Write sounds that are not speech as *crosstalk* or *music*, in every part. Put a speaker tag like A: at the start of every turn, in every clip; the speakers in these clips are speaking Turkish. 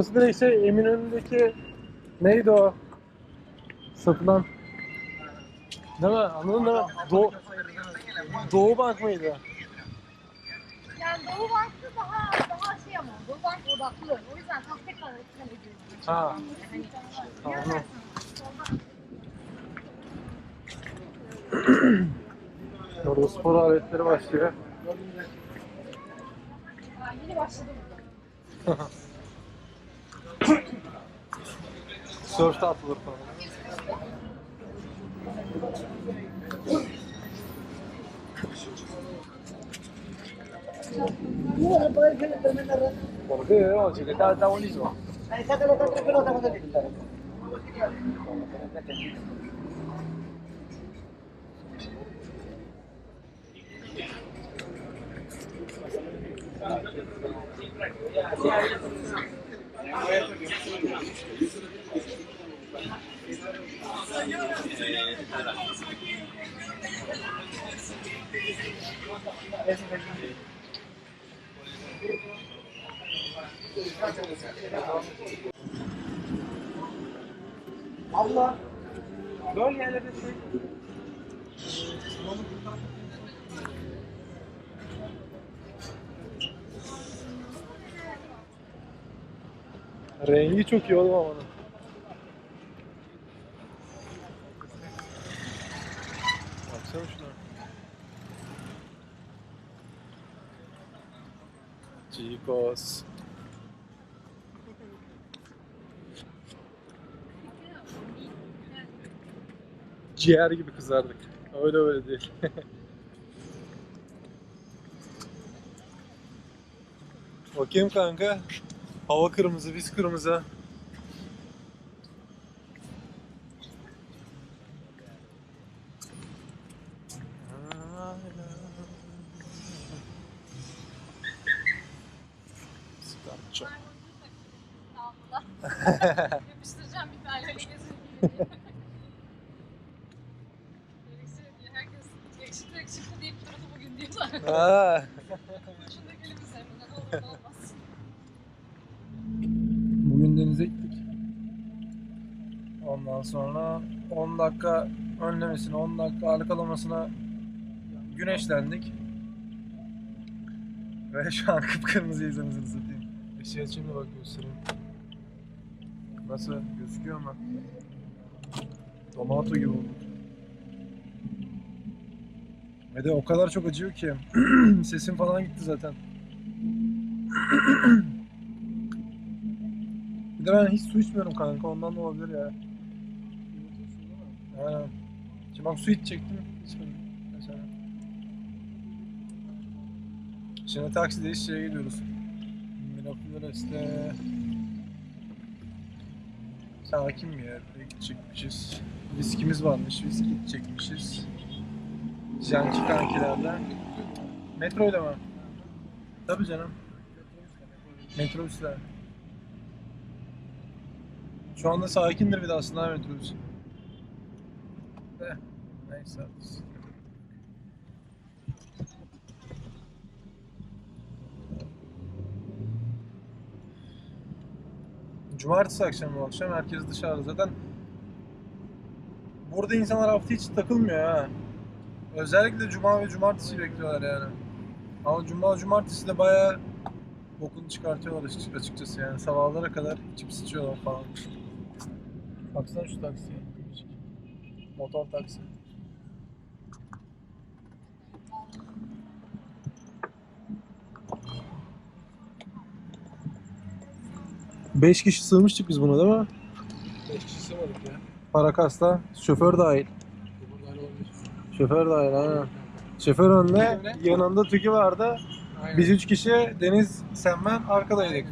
A: Burası direkt şey Eminönü'ndeki neydi o? Satılan. Değil mi? Anladın değil mi? Doğu, Doğu Bank mıydı?
B: Yani Doğu Bank'ta daha daha şey ama Doğu Bank odaklı. O yüzden tekrar etkilen ediyorum.
A: Ha. Tamam. *clears throat* Orada spor aletleri başlıyor.
B: yeni başladım. *laughs*
A: Soğuşta atılır falan.
C: ¿Por? No, si está, está buenísimo.
A: Abla. Böyle yerlerde şey. Rengi çok iyi oğlum ama. Chicos. Ciğer gibi kızardık. Öyle öyle değil. *laughs* Bakayım kanka. Hava kırmızı, biz kırmızı.
B: Yapıştıracağım bir tane öyle gözüküyor. Herkes yakışıklı yakışıklı deyip durdu bugün diyorlar. *laughs*
A: Ha.
B: Şunda gelip üzerine ne olur ne olmaz.
A: Bugün denize gittik. Ondan sonra 10 dakika önlemesine, 10 dakika arkalamasına güneşlendik. Ve şu an kıpkırmızıyız anasını satayım. Işığı açayım da bak göstereyim. Nasıl? Gözüküyor mu? Tomato gibi oldu. Ve de o kadar çok acıyor ki. *clears throat* Sesim falan gitti zaten. *clears throat* Bir de ben hiç su içmiyorum kanka ondan da olabilir ya. Aynen. Şimdi bak su içecektim içmedim mesela. Şimdi taksideyiz şeye gidiyoruz. Mirafloreste sakin bir yerde gidecekmişiz. Viskimiz varmış, viski içecekmişiz. Janki kankilerle. Metro ile mi? Tabii canım. Metrobüsler. Şu anda sakindir bir de aslında metrobüs. De, neyse. Cumartesi akşamı akşam herkes dışarıda zaten. Burada insanlar hafta hiç takılmıyor ha. Özellikle cuma ve cumartesi bekliyorlar yani. Ama cuma cumartesi de bayağı bokunu çıkartıyorlar açık- açıkçası yani sabahlara kadar içip sıçıyorlar falan. Baksana şu taksiye. Motor taksi. Beş kişi sığmıştık biz buna değil mi?
D: 5 kişi sığmadık ya.
A: Parakas'ta. Şoför dahil. Şoför dahil aynen. Şoför önde, yanında Tüki vardı.
D: Aynen.
A: Biz üç kişi, Deniz, sen ben arkadaydık.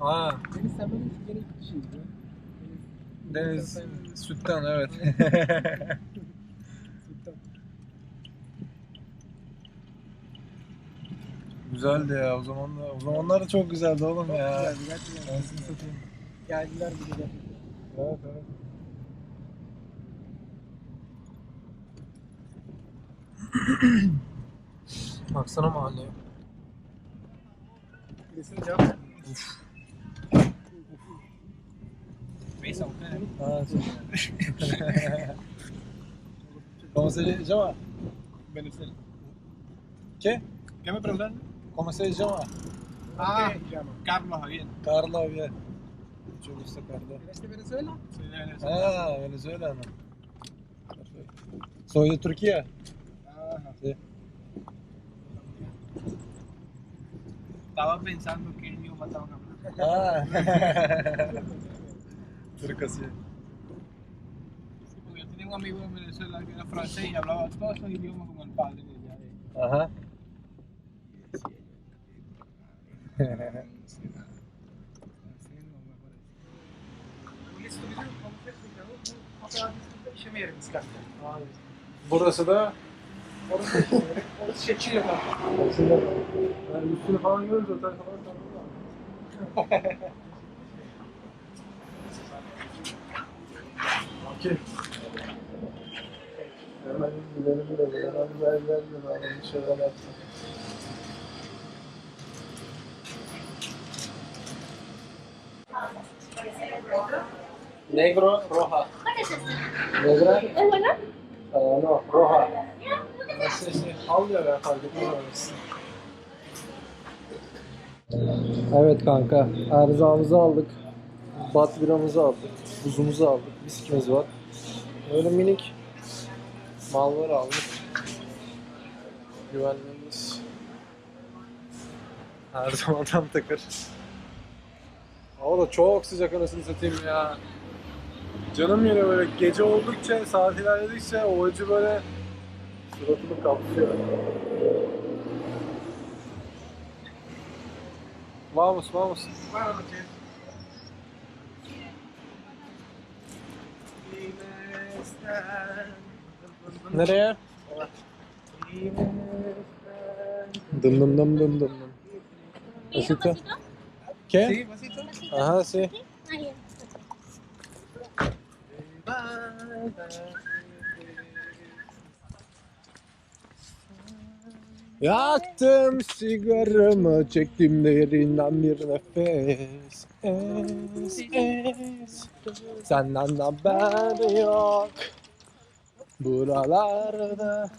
A: Aynen.
D: Deniz sen gene iki kişiydi.
A: Deniz sütten evet. Güzeldi ya o zaman da. O zamanlar da çok güzeldi oğlum ya.
D: Geldi gerçekten.
A: Anasını satayım.
D: Geldiler bir de.
A: Evet evet. *clears throat* Baksana mahalleye.
D: Kesin cevap. risa ustedes.
A: Ah, sí. ¿Cómo se llama?
D: Venezuela.
A: ¿Qué?
D: ¿Qué me preguntan?
A: ¿Cómo se llama?
D: Ah, Carlos Javier.
A: Carla bien. Mucho gusto, Carla.
D: ¿Eres de Venezuela? Soy de Venezuela.
A: Ah, venezolano. Perfecto. Soy de Turquía.
D: Ajá.
A: Sí.
D: Estaba pensando que idioma estaban hablando.
A: Ah. *laughs* Turco, sí.
D: Sí, porque yo tenía un amigo en Venezuela que era francés y hablaba todos esos idiomas con el padre de allá de-
A: Ajá.
D: İşeme yerimiz kalktı.
A: Burası da
D: Orası orası şekil yapar.
A: yani üstünü falan otel falan tanıdım Okey. Hemen gidelim de hemen gel de bir şeyler yapsın. Negro, roja. Negra,
B: ¿Es buena?
A: ah, no, roja. Nasıl şey, al ya ben fark etmez orası. Evet kanka, erzağımızı aldık. Bat biramızı aldık. Buzumuzu aldık. Viskimiz var. Öyle minik mallar aldık. Güvenliğimiz her zaman tam takır. Hava da çok sıcak anasını satayım ya. Canım yine böyle gece oldukça, saat ilerledikçe o acı böyle suratımı kaplıyor. Vamos, vamos.
D: Buenas noches.
A: Nereye? Dım dım dım dım dım dım.
B: ¿Quieres un
A: Besito.
B: vasito?
A: ¿Qué?
D: Sí. ¿Vasito?
A: Ajá, sí. Yaktım sigaramı, çektim derinden bir nefes. Es, es. Senden haber yok. Buralarda.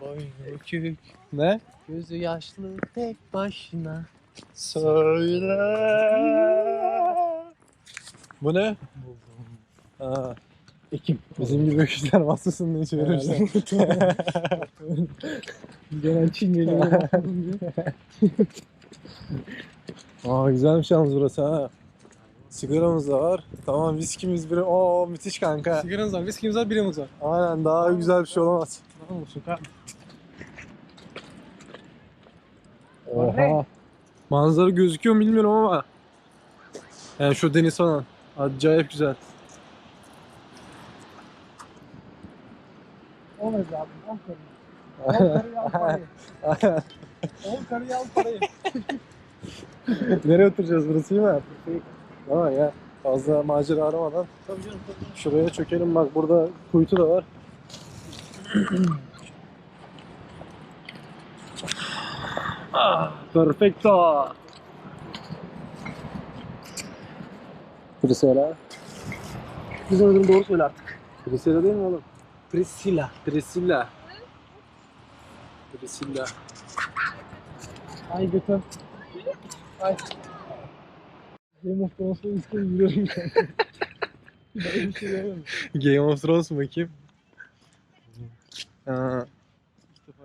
D: Boynu bükük,
A: Ne?
D: gözü yaşlı tek başına.
A: Söyle. Bu ne? Aa,
D: Ekim.
A: bizim gibi öküzler masasını diye çevirmişler.
D: Gelen Çin geliyor.
A: Aa güzelmiş yalnız burası ha. Sigaramız da var. Tamam viskimiz biri. Oo müthiş kanka.
D: Sigaranız var, viskimiz var, birimiz var.
A: Aynen daha güzel bir şey olamaz.
D: Tamam mı Suka?
A: Oha. Manzara gözüküyor mu bilmiyorum ama. Yani şu deniz falan. Acayip güzel.
D: On abi, on karı. *laughs* On karıyı al parayı. On karıyı al parayı.
A: Nereye oturacağız burası iyi mi? Ama ya fazla macera aramadan
D: Tabii canım, tabii canım.
A: şuraya çökelim bak burada kuytu da var. *clears throat* ah, perfecto. Priscilla.
D: Bizim adını doğru söyle artık.
A: Priscilla değil mi oğlum?
D: Priscilla.
A: Priscilla. Priscilla.
D: Ay götür. Ay. Game of. Böyle bir şey demem.
A: Game of Thrones mu bakayım? Aa,
D: İlk defa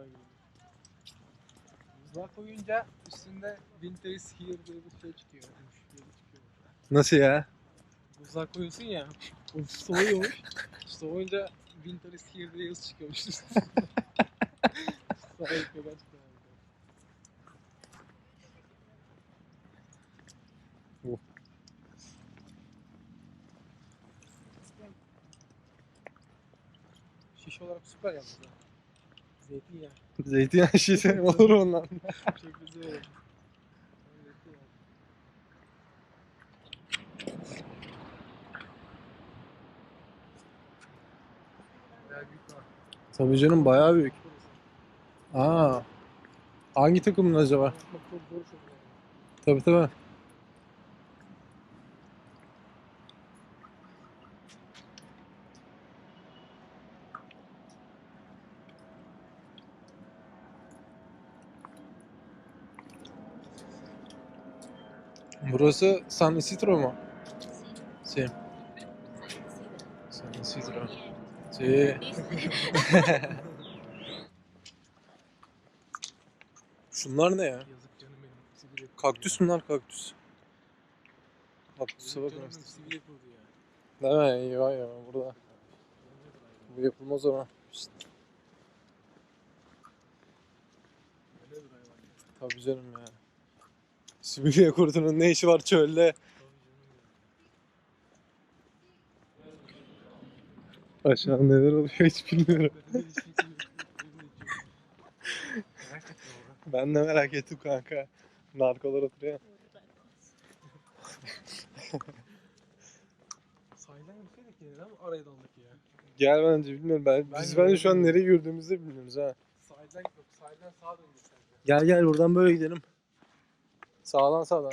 D: Buzluğa koyunca üstünde Winter is here diye bir şey çıkıyor. Bir çıkıyor.
A: nasıl ya?
D: Buzluğa koyuyorsun ya. O soğuyormuş. Soğuyunca Winter is here diye yazı çıkıyormuş. Sahip kadar çıkıyor. Şiş olarak süper yalnız ya. Zeytinyağı.
A: Zeytinyağı *laughs* şişesi olur ondan.
D: Çok güzel olur.
A: Tabii canım bayağı büyük. Aa. Hangi takımın acaba? Tabii tabii. Burası San Isidro mu? Sí. San Isidro. Sí. *laughs* Şunlar ne ya? Kaktüs bunlar kaktüs. Kaktüse bakın. Değil mi? Eyvah ya burada. Bu yapılmaz ama. Tabii canım ya. Sibirya kurdunun ne işi var çölde? Aşağı neler oluyor hiç bilmiyorum. Ben de merak ettim kanka. Narkolar oturuyor.
D: Sahilden gitseydik ama araya daldık ya.
A: Gel bence bilmiyorum ben.
D: Ben
A: Biz bence şu an nereye yürüdüğümüzü de bilmiyoruz ha.
D: Sahilden yok. Sahilden sağa döndük.
A: Gel gel buradan böyle gidelim. Sağdan sağdan.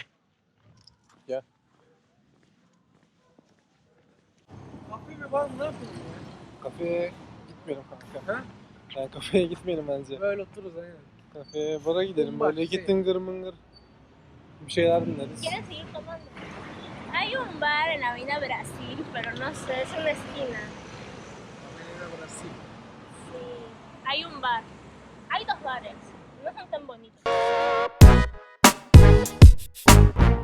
D: Kahve mi var mı? Ne yapalım ya?
A: Kafeye gitmeyelim kanka.
D: Ha?
A: Yani kafeye *laughs* gitmeyelim bence.
D: Böyle otururuz aynen.
A: Kafeye bara gidelim.
D: Bak,
A: Böyle
D: şey-
A: gittin gır mıngır. Bir şeyler dinleriz.
E: ¿Quieren seguir tomando? Hay un bar en Avenida Brasil, pero no sé, es una esquina.
D: Avenida Brasil.
E: Sí, hay un bar. Hay dos bares, no son tan bonitos. Thank you.